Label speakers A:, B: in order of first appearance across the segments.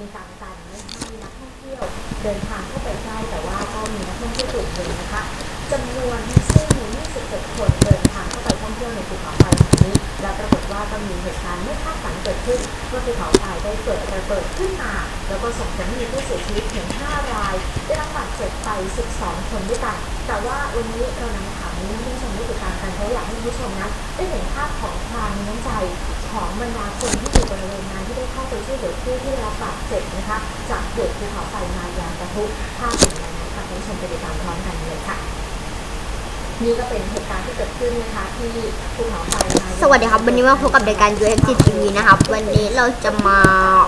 A: มีการกันไม่ให้นักท่องเที่ยว เดินทางเข้าไปใกล้แต่ว่าก็มีนักท่องเที่ยวกลุ่มหนึ่งนะคะจำนวนทั้งสิ้น27คน ปรากฏว่าก็มีเหตุการณ์ไม่คาดฝันเกิดขึ้นเมื่อภูเขาไฟได้เกิดระเบิดขึ้นมา แล้วก็ส่งผลให้มีผู้เสียชีวิตถึง 5 ราย ได้รับบาดเจ็บไป 12 คนด้วยกัน แต่ว่าวันนี้เรานำข่าวนี้ให้ผู้ชมได้ติดตามกันเพราะอยากให้ผู้ชมนั้นได้เห็นภาพของความมีน้ำใจของบรรดาคนที่อยู่บริเวณนั้นที่ได้เข้าไปช่วยเหลือผู้ที่ได้รับบาดเจ็บนะคะ จากเหตุภูเขาไฟมายางกระทุภาพเป็นยังไงคะคุณผู้ชมไปติดตามพร้อมกันเลยค่ะ นี่ก็เป็นเหตุการณ์ที่เกิดขึ้นนะคะที่ภูเขาไฟมายาง
B: สวัสดีครับ วันนี้มาพบกับรายการ UFC TV นะครับ วันนี้เราจะมา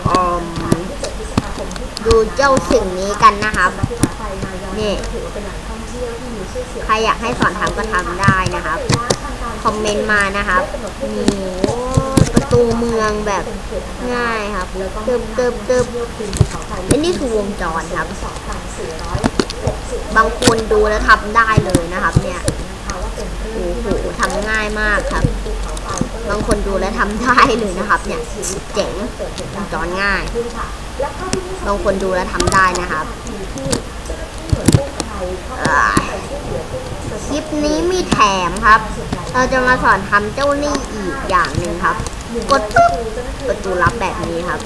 B: เอ่อ
A: ที่7พฤษภาคมที่ผ่นม
B: ดูเจ้าสิ่งนี้กันนะครับ
A: สำหภูเขาไฟมายาง
B: นี่
A: ก็ถือว่าเป็นแหล่งท่องเที่ยวที่มีชื่อเสียง
B: ใครอยากให้สอนทำก็ทำได้นะครับ คอมเมนต์มานะครับมีประตูเมืองแบบง่ายครับเติบเติบเติบและนี่คือวงจรครับ บางคนดูแล้วทำได้เลยนะครับเนี่ย ทำง่ายมากครับ บางคนดูแล้วทำได้เลยนะครับ เนี่ยเจ๋งวงจรง่าย บางคนดูแล้วทำได้นะครับคลิปนี้มีแถมครับ เราจะมาสอนทำเจ้าหนี้อีกอย่างหนึ่งครับ กดปุ๊บประตูลับแบบนี้ครับ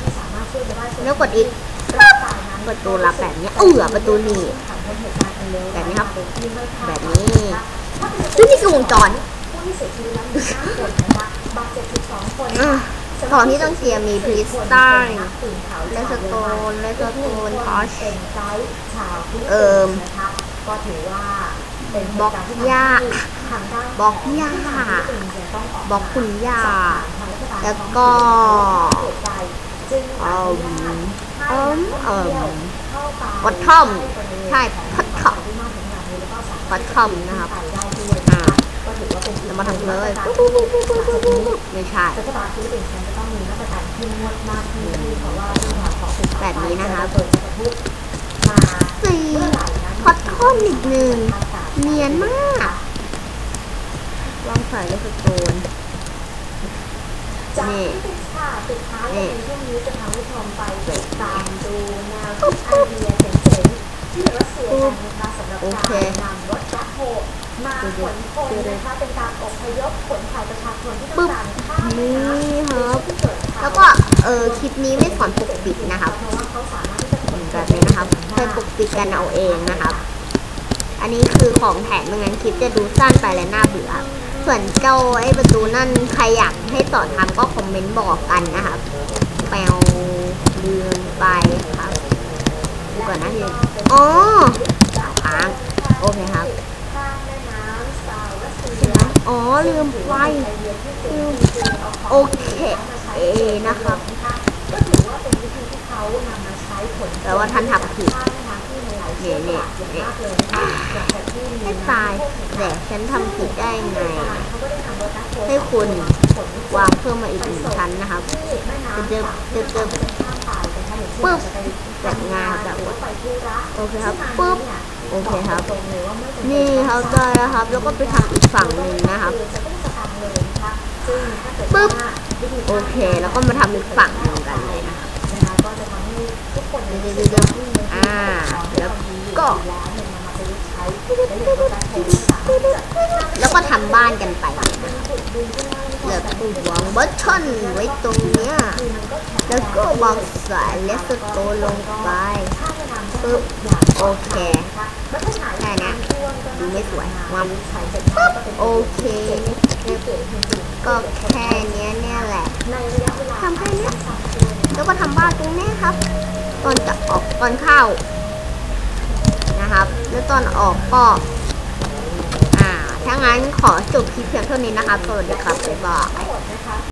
B: แล้วกดอีกปุ๊บประตูลับแบบนี้เออประตูหนีบแบบนี้ครับ แบบนี้ซึ่งนี่คือวงจร อะของที่ต้องเชียร์มีพริสตันเลสโตนเลสโตนทอชเอิ่ม
A: ก็ถือว่าเป็น
B: บล็อกหญ้า
A: ทางด้าน
B: บล็อกหญ้าบล็อกคุณย่าแล้วก็เอ่อเอิ่มเอิ่มบอททอมใช่พัดทอมพัดทอมนะครับ อ่าเรามาทำเลยปุ๊บปุ๊บปุ๊บปุ๊บปุ๊บปุ๊บปุ๊บไม่ใช่
A: รัฐบาลฟิลิปปินส์จะต้องมีมาตรการเข้มงวดมากขึ้นเพราะว่าเรื่องราวของภูเขาไฟ
B: แบบนี้นะครับ
A: เปิดจะกระทุมา
B: สี่
A: เมื่อไหร่นั้น
B: พัดทอมอีกหนึ่งเนียนมากลองใส่เลสโตน
A: จาก
B: นี่
A: ที่ติดค่ะปิดท้าย
B: นี่
A: ในช่วงนี้จะพาผู้ชมไปติดตามดูแนวคิดไอเดียเจ๋งๆที่รัสเซียกันนะคะสำหรับ
B: โอเค
A: การนำรถแบ็คโฮมา ขนคนนะคะเป็นการอพยพขนถ่ายประชาชนที่ต้องการข้าม
B: นี่ครับ
A: ที่เกิดข่า
B: แล้วก็เออคลิปนี้ไม่สอนปกปิดนะครับ
A: เพราะว่าเขาสามารถที่จะขน
B: แบบนี้นะครับให้ปกปิดกันเอาเองนะครับ อันนี้คือของแถมไม่งั้นคลิปจะดูสั้นไปและน่าเบื่อส่วนเจ้าไอ้ประตูนั่นใครอยากให้สอนทำก็คอมเมนต์บอกกันนะครับแปลวลืมไปครับดูก่อนนะพี่อ๋อค้างโอเคครับ
A: ข้ามแม่น้ำสาวรัสเซีย
B: อ๋อลืมไปลืมโอเคเอนะครับ
A: ก็ถือว่าเป็นที่เขานำมาใช้ผล
B: แต่ว่าท่านทำผิด
A: ข้ามแม่น้ำที่มีหลายเชือกหลากอย่างมากเลยนะคะหลังจากที่มี
B: ให้ตายแต่ฉันทำผิดได้ไง ให้คุณวางเพิ่มมาอีกหนึ่งชั้นนะครับ
A: ที่แม่น้ำ
B: เดิมเดิมเดิม
A: ข้ามไปนะคะอย่งเช่น
B: ปึ๊บ
A: จะไป
B: แบบงานแบบ
A: หรือว่า
B: โอเคครับปึ๊บ โอเคครับ
A: ตรงเลยว่าไม่จำเป็น
B: นี่ครับได้แล้วครับ แล้วก็ไปทำอีกฝั่งหนึ่งนะครับปึ๊บโอเค แล้วก็มาทำอีกฝั่งหนึ่งกันเลยนะครับเดี๋ยวอ่าแล้วก็
A: แล้วเนี่ยนำมาประยุกต์ใช้ได้อย่างรวดเร็วสามารถที่จะ
B: แล้วก็ทำบ้านกันไปเลือวางบัตชอนไว้ตรงเนี้ย แล้วก็วางสายเลสโตลงไป ปึ๊บโอเคแค่นี้ดูไม่สวยมาปึ๊บโอเค ก็แค่เนี้ยเนี่ยแหละทำแค่เนี้ยแล้วก็ทำบ้านตรงเนี้ยครับตอนจะออกตอนเข้านะครับ แล้วตอนออกก็อ่าถ้างั้นขอจบคลิปเพียงเท่านี้นะครับสวัสดีครับบ๊ายบาย